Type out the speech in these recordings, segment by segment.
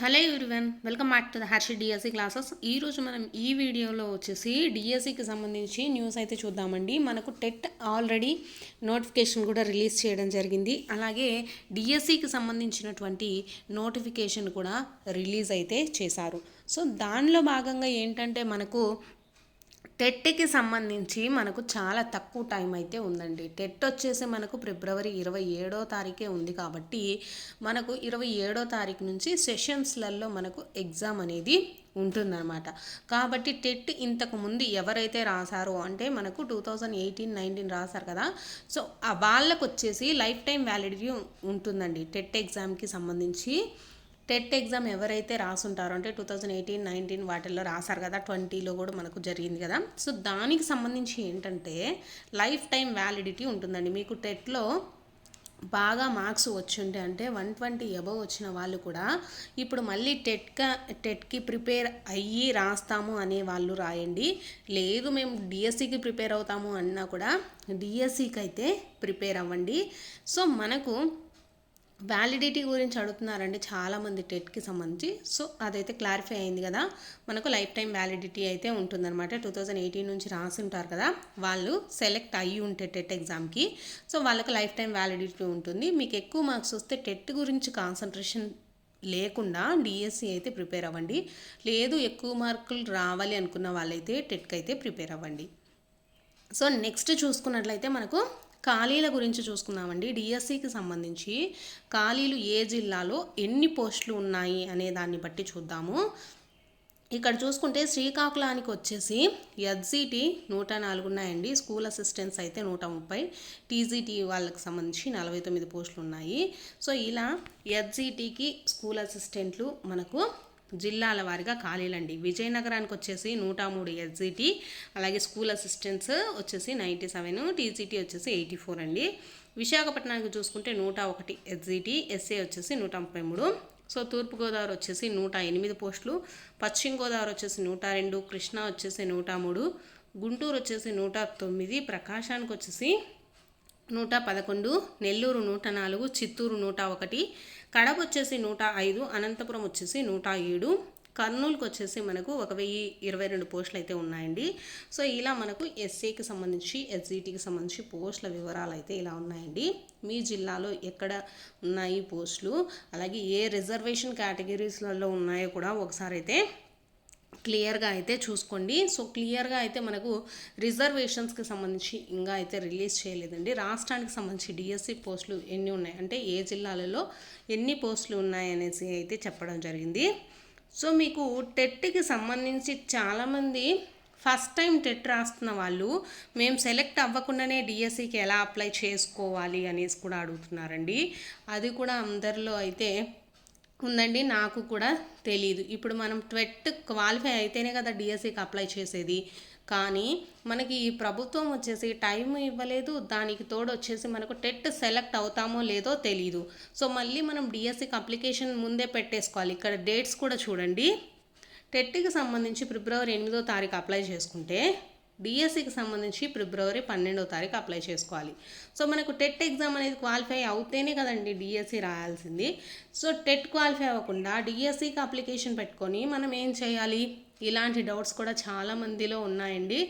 Hello everyone welcome back to the Harshi DSC classes. ఈరోజు మనం ఈ వీడియోలో వచ్చేసి డిఎస్సికి సంబంధించి న్యూస్ అయితే చూద్దామండి. మనకు టెట్ ఆల్రెడీ నోటిఫికేషన్ కూడా రిలీజ్ చేయడం జరిగింది. అలాగే డిఎస్సికి సంబంధించినటువంటి నోటిఫికేషన్ కూడా రిలీజ్ అయితే చేశారు. సో దానిలో భాగంగా ఏంటంటే మనకు టెట్కి సంబంధించి మనకు చాలా తక్కువ టైం అయితే ఉందండి. టెట్ వచ్చేసి మనకు ఫిబ్రవరి ఇరవై ఏడో తారీఖే ఉంది కాబట్టి మనకు ఇరవై ఏడో తారీఖు నుంచి సెషన్స్లలో మనకు ఎగ్జామ్ అనేది ఉంటుందన్నమాట. కాబట్టి టెట్ ఇంతకుముందు ఎవరైతే రాశారో అంటే మనకు టూ థౌజండ్ ఎయిటీన్ నైన్టీన్ రాశారు కదా సో వాళ్ళకు వచ్చేసి లైఫ్ టైం వ్యాలిడిటీ ఉంటుందండి టెట్ ఎగ్జామ్కి సంబంధించి. టెట్ ఎగ్జామ్ ఎవరైతే రాసుంటారో అంటే టూ థౌజండ్ ఎయిటీన్ నైన్టీన్ వాటిల్లో రాశారు కదా ట్వంటీలో కూడా మనకు జరిగింది కదా. సో దానికి సంబంధించి ఏంటంటే లైఫ్ టైం వ్యాలిడిటీ ఉంటుందండి. మీకు టెట్లో బాగా మార్క్స్ వచ్చింటే అంటే వన్ ట్వంటీ అబవ్ వచ్చిన వాళ్ళు కూడా ఇప్పుడు మళ్ళీ టెట్గా టెట్కి ప్రిపేర్ అయ్యి రాస్తాము అనే వాళ్ళు రాయండి. లేదు మేము డిఎస్సికి ప్రిపేర్ అవుతాము అన్నా కూడా డిఎస్సికి అయితే ప్రిపేర్ అవ్వండి. సో మనకు వ్యాలిడిటీ గురించి అడుగుతున్నారండి చాలామంది టెట్కి సంబంధించి. సో అదైతే క్లారిఫై అయింది కదా. మనకు లైఫ్ టైం వ్యాలిడిటీ అయితే ఉంటుందన్నమాట. టూ థౌజండ్ ఎయిటీన్ నుంచి రాసి ఉంటారు కదా. వాళ్ళు సెలెక్ట్ అయ్యి ఉంటే టెట్ ఎగ్జామ్కి సో వాళ్ళకి లైఫ్ టైం వ్యాలిడిటీ ఉంటుంది. మీకు ఎక్కువ మార్క్స్ వస్తే టెట్ గురించి కాన్సన్ట్రేషన్ లేకుండా డిఎస్సి అయితే ప్రిపేర్ అవ్వండి. లేదు ఎక్కువ మార్కులు రావాలి అనుకున్న వాళ్ళైతే టెట్కి అయితే ప్రిపేర్ అవ్వండి. సో నెక్స్ట్ చూసుకున్నట్లయితే మనకు ఖాళీల గురించి చూసుకుందామండి. డిఎస్సికి సంబంధించి ఖాళీలు ఏ జిల్లాలో ఎన్ని పోస్టులు ఉన్నాయి అనే దాన్ని బట్టి చూద్దాము. ఇక్కడ చూసుకుంటే శ్రీకాకుళానికి వచ్చేసి ఎస్జిటి నూట నాలుగు ఉన్నాయండి. స్కూల్ అసిస్టెంట్స్ అయితే నూట ముప్పై టీజీటీ వాళ్ళకి సంబంధించి నలభై తొమ్మిది పోస్టులు ఉన్నాయి. సో ఇలా ఎస్జిటికి స్కూల్ అసిస్టెంట్లు మనకు జిల్లాల వారిగా ఖాళీలండి. విజయనగరానికి వచ్చేసి నూట మూడు ఎస్జిటి అలాగే స్కూల్ అసిస్టెంట్స్ వచ్చేసి నైంటీ సెవెన్ టీజీటీ వచ్చేసి ఎయిటీ ఫోర్ అండి. విశాఖపట్నానికి చూసుకుంటే నూట ఒకటి ఎస్జిటి ఎస్ఏ వచ్చేసి నూట ముప్పై మూడు. సో తూర్పుగోదావరి వచ్చేసి నూట ఎనిమిది పోస్టులు పశ్చిమ గోదావరి వచ్చేసి నూట రెండు కృష్ణా వచ్చేసి నూట మూడు గుంటూరు వచ్చేసి నూట తొమ్మిది ప్రకాశానికి వచ్చేసి నూట పదకొండు నెల్లూరు నూట నాలుగు చిత్తూరు నూట ఒకటి కడప వచ్చేసి నూట ఐదు అనంతపురం వచ్చేసి నూట ఏడు కర్నూలుకి వచ్చేసి మనకు ఒక వెయ్యి ఇరవై రెండు పోస్టులు అయితే ఉన్నాయండి. సో ఇలా మనకు ఎస్సీకి సంబంధించి ఎస్జిటికి సంబంధించి పోస్టుల వివరాలు అయితే ఇలా ఉన్నాయండి. మీ జిల్లాలో ఎక్కడ ఉన్నాయి పోస్టులు? అలాగే ఏ రిజర్వేషన్ కేటగిరీస్లలో ఉన్నాయో కూడా ఒకసారి అయితే క్లియర్గా అయితే చూసుకోండి. సో క్లియర్గా అయితే మనకు రిజర్వేషన్స్కి సంబంధించి ఇంకా అయితే రిలీజ్ చేయలేదండి. రాష్ట్రానికి సంబంధించి డిఎస్సి పోస్టులు ఎన్ని ఉన్నాయి? అంటే ఏ జిల్లాలలో ఎన్ని పోస్టులు ఉన్నాయి అనేసి అయితే చెప్పడం జరిగింది. సో మీకు టెట్కి సంబంధించి చాలామంది ఫస్ట్ టైం టెట్ రాస్తున్న వాళ్ళు మేము సెలెక్ట్ అవ్వకుండానే డిఎస్సికి ఎలా అప్లై చేసుకోవాలి అనేసి కూడా అడుగుతున్నారండి. అది కూడా అందరిలో అయితే ఉందండి నాకు కూడా తెలియదు ఇప్పుడు మనం ట్వెట్ క్వాలిఫై అయితేనే కదా డిఎస్సికి అప్లై చేసేది. కానీ మనకి ఈ ప్రభుత్వం వచ్చేసి టైం ఇవ్వలేదు దానికి తోడు వచ్చేసి మనకు టెట్ సెలెక్ట్ అవుతామో లేదో తెలియదు సో మళ్ళీ మనం డిఎస్సికి అప్లికేషన్ ముందే పెట్టేసుకోవాలి. ఇక్కడ డేట్స్ కూడా చూడండి. టెట్కి సంబంధించి ఫిబ్రవరి ఎనిమిదో తారీఖు అప్లై చేసుకుంటే డిఎస్సికి సంబంధించి ఫిబ్రవరి పన్నెండో తారీఖు అప్లై చేసుకోవాలి. సో మనకు టెట్ ఎగ్జామ్ అనేది క్వాలిఫై అవుతేనే కదండి డిఎస్సి రాయాల్సింది. సో టెట్ క్వాలిఫై అవ్వకుండా డిఎస్సికి అప్లికేషన్ పెట్టుకొని మనం ఏం చేయాలి? ఇలాంటి డౌట్స్ కూడా చాలా మందిలో ఉన్నాయండి.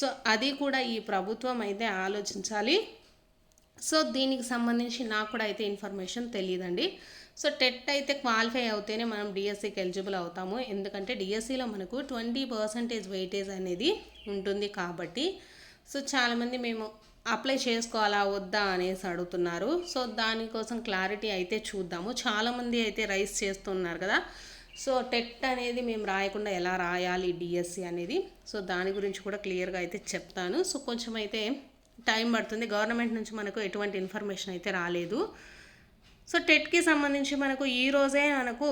సో అది కూడా ఈ ప్రభుత్వం అయితే ఆలోచించాలి. సో దీనికి సంబంధించి నాకు కూడా అయితే ఇన్ఫర్మేషన్ తెలియదండి. సో టెట్ అయితే క్వాలిఫై అవుతేనే మనం డిఎస్సికి ఎలిజిబుల్ అవుతాము. ఎందుకంటే డిఎస్సిలో మనకు ట్వంటీ పర్సంటేజ్ వెయిటేజ్ అనేది ఉంటుంది కాబట్టి. సో చాలామంది మేము అప్లై చేసుకోవాలా వద్దా అనేసి అడుగుతున్నారు. సో దానికోసం క్లారిటీ అయితే చూద్దాము. చాలామంది అయితే రైస్ చేస్తున్నారు కదా. సో టెట్ అనేది మేము రాయకుండా ఎలా రాయాలి డిఎస్సి అనేది. సో దాని గురించి కూడా క్లియర్గా అయితే చెప్తాను. సో కొంచెం అయితే టైం పడుతుంది. గవర్నమెంట్ నుంచి మనకు ఎటువంటి ఇన్ఫర్మేషన్ అయితే రాలేదు. సో టెట్కి సంబంధించి మనకు ఈ రోజే మనకు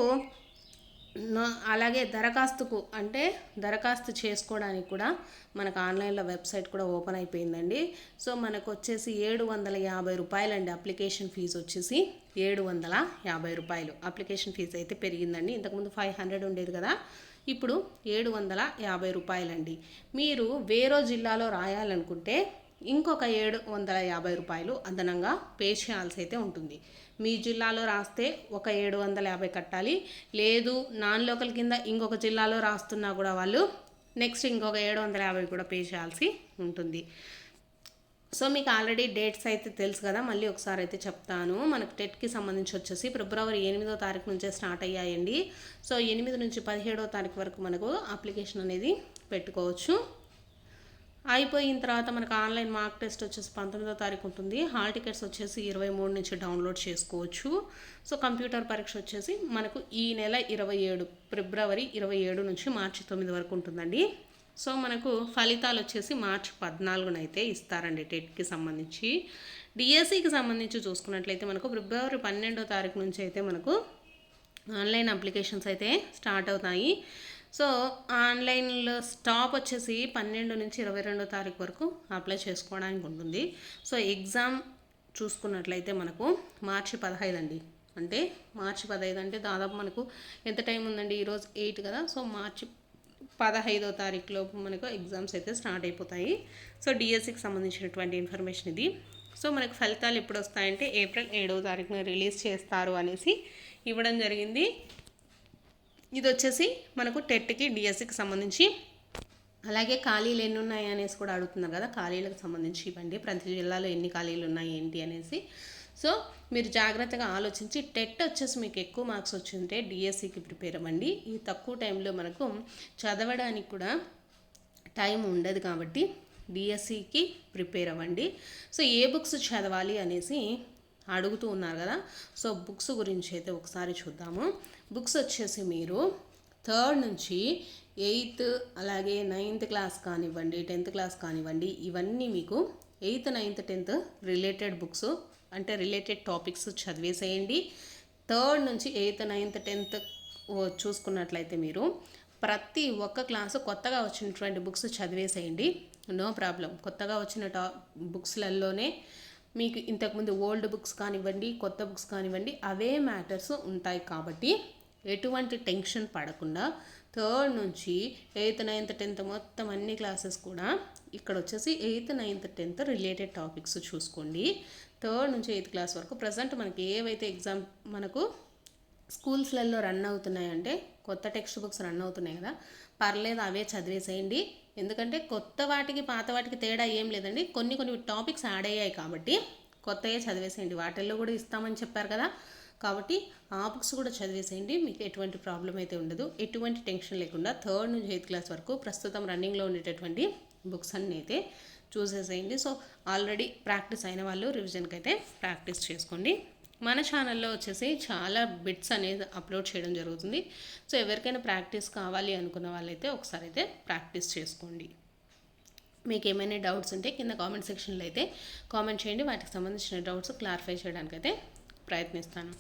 అలాగే దరఖాస్తుకు అంటే దరఖాస్తు చేసుకోవడానికి కూడా మనకు ఆన్లైన్లో వెబ్సైట్ కూడా ఓపెన్ అయిపోయిందండి. సో మనకు వచ్చేసి ఏడు వందల యాభై రూపాయలండి అప్లికేషన్ ఫీజు వచ్చేసి ఏడు వందల యాభై రూపాయలు. అప్లికేషన్ ఫీజు అయితే పెరిగిందండి. ఇంతకుముందు ఫైవ్ హండ్రెడ్ ఉండేది కదా ఇప్పుడు ఏడు వందల యాభై రూపాయలండి. మీరు వేరే జిల్లాలో రాయాలనుకుంటే ఇంకొక ఏడు వందల యాభై రూపాయలు అదనంగా పే చేయాల్సి అయితే ఉంటుంది. మీ జిల్లాలో రాస్తే ఒక ఏడు వందల యాభై కట్టాలి. లేదు నాన్ లోకల్ కింద ఇంకొక జిల్లాలో రాస్తున్నా కూడా వాళ్ళు నెక్స్ట్ ఇంకొక ఏడు వందల యాభై కూడా పే చేయాల్సి ఉంటుంది. సో మీకు ఆల్రెడీ డేట్స్ అయితే తెలుసు కదా మళ్ళీ ఒకసారి అయితే చెప్తాను. మనకు టెట్కి సంబంధించి వచ్చేసి ఫిబ్రవరి ఎనిమిదో తారీఖు నుంచే స్టార్ట్ అయ్యాయండి. సో ఎనిమిది నుంచి పదిహేడో తారీఖు వరకు మనకు అప్లికేషన్ అనేది పెట్టుకోవచ్చు. అయిపోయిన తర్వాత మనకు ఆన్లైన్ మార్క్ టెస్ట్ వచ్చేసి పంతొమ్మిదో తారీఖు ఉంటుంది. హాల్ టికెట్స్ వచ్చేసి ఇరవై మూడు నుంచి డౌన్లోడ్ చేసుకోవచ్చు. సో కంప్యూటర్ పరీక్ష వచ్చేసి మనకు ఈ నెల ఇరవై ఏడు ఫిబ్రవరి ఇరవై ఏడు నుంచి మార్చి తొమ్మిది వరకు ఉంటుందండి. సో మనకు ఫలితాలు వచ్చేసి మార్చి పద్నాలుగున అయితే ఇస్తారండి టెట్కి సంబంధించి. డిఎస్సికి సంబంధించి చూసుకున్నట్లయితే మనకు ఫిబ్రవరి పన్నెండో తారీఖు నుంచి అయితే మనకు ఆన్లైన్ అప్లికేషన్స్ అయితే స్టార్ట్ అవుతాయి. సో ఆన్లైన్లో స్టాప్ వచ్చేసి పన్నెండు నుంచి ఇరవై రెండో తారీఖు వరకు అప్లై చేసుకోవడానికి ఉంటుంది. సో ఎగ్జామ్ చూసుకున్నట్లయితే మనకు మార్చి పదహైదు అండి. అంటే మార్చి పదహైదు అంటే దాదాపు మనకు ఎంత టైం ఉందండి? ఈరోజు ఎయిట్ కదా? సో మార్చి పదహైదో తారీఖులోపు మనకు ఎగ్జామ్స్ అయితే స్టార్ట్ అయిపోతాయి. సో డిఎస్సికి సంబంధించినటువంటి ఇన్ఫర్మేషన్ ఇది. సో మనకు ఫలితాలు ఎప్పుడు వస్తాయంటే ఏప్రిల్ ఏడవ తారీఖున రిలీజ్ చేస్తారు అనేసి ఇవ్వడం జరిగింది. ఇది వచ్చేసి మనకు టెట్కి డిఎస్సికి సంబంధించి. అలాగే ఖాళీలు ఎన్ని ఉన్నాయి అనేసి కూడా అడుగుతున్నారు కదా ఖాళీలకు సంబంధించి ఇవ్వండి. ప్రతి జిల్లాలో ఎన్ని ఖాళీలు ఉన్నాయి ఏంటి అనేసి. సో మీరు జాగ్రత్తగా ఆలోచించి టెట్ వచ్చేసి మీకు ఎక్కువ మార్క్స్ వచ్చింటే డిఎస్సికి ప్రిపేర్ అవ్వండి. ఈ తక్కువ టైంలో మనకు చదవడానికి కూడా టైం ఉండదు కాబట్టి డిఎస్సికి ప్రిపేర్ అవ్వండి. సో ఏ బుక్స్ చదవాలి అనేసి అడుగుతూ ఉన్నారు కదా. సో బుక్స్ గురించి అయితే ఒకసారి చూద్దాము. బుక్స్ వచ్చేసి మీరు థర్డ్ నుంచి ఎయిత్ అలాగే నైన్త్ క్లాస్ కానివ్వండి టెన్త్ క్లాస్ కానివ్వండి ఇవన్నీ మీకు eighth ninth tenth related books అంటే రిలేటెడ్ టాపిక్స్ చదివేసేయండి. థర్డ్ నుంచి ఎయిత్ నైన్త్ టెన్త్ చూసుకున్నట్లయితే మీరు ప్రతి ఒక్క క్లాసు కొత్తగా వచ్చినటువంటి బుక్స్ చదివేసేయండి. No problem. కొత్తగా వచ్చిన టా బుక్స్లలోనే మీకు ఇంతకుముందు ఓల్డ్ బుక్స్ కానివ్వండి కొత్త బుక్స్ కానివ్వండి అవే మ్యాటర్స్ ఉంటాయి కాబట్టి ఎటువంటి టెన్షన్ పడకుండా థర్డ్ నుంచి ఎయిత్ నైన్త్ టెన్త్ మొత్తం అన్ని క్లాసెస్ కూడా ఇక్కడ వచ్చేసి eighth ninth tenth related topics చూసుకోండి. థర్డ్ నుంచి ఎయిత్ క్లాస్ వరకు ప్రజెంట్ మనకి ఏవైతే ఎగ్జామ్ మనకు స్కూల్స్లలో రన్ అవుతున్నాయంటే కొత్త టెక్స్ట్ బుక్స్ రన్ అవుతున్నాయి కదా పర్లేదు అవే చదివేసేయండి. ఎందుకంటే కొత్త వాటికి పాత వాటికి తేడా ఏం లేదండి. కొన్ని కొన్ని టాపిక్స్ యాడ్ అయ్యాయి కాబట్టి కొత్తయే చదివేసేయండి. వాటిల్లో కూడా ఇస్తామని చెప్పారు కదా. కాబట్టి ఆ బుక్స్ కూడా చదివేసేయండి. మీకు ఎటువంటి ప్రాబ్లం అయితే ఉండదు. ఎటువంటి టెన్షన్ లేకుండా థర్డ్ నుంచి ఎయిత్ క్లాస్ వరకు ప్రస్తుతం రన్నింగ్లో ఉండేటటువంటి బుక్స్ అన్నీ అయితే చూసేసేయండి. సో ఆల్రెడీ ప్రాక్టీస్ అయిన వాళ్ళు రివిజన్కి అయితే ప్రాక్టీస్ చేసుకోండి. మన ఛానల్లో వచ్చేసి చాలా బిట్స్ అనేది అప్లోడ్ చేయడం జరుగుతుంది. సో ఎవరికైనా ప్రాక్టీస్ కావాలి అనుకున్న వాళ్ళైతే ఒకసారి అయితే ప్రాక్టీస్ చేసుకోండి. మీకు ఏమైనా డౌట్స్ ఉంటే కింద కామెంట్ సెక్షన్లో అయితే కామెంట్ చేయండి. వాటికి సంబంధించిన డౌట్స్ క్లారిఫై చేయడానికి అయితే ప్రయత్నిస్తాను.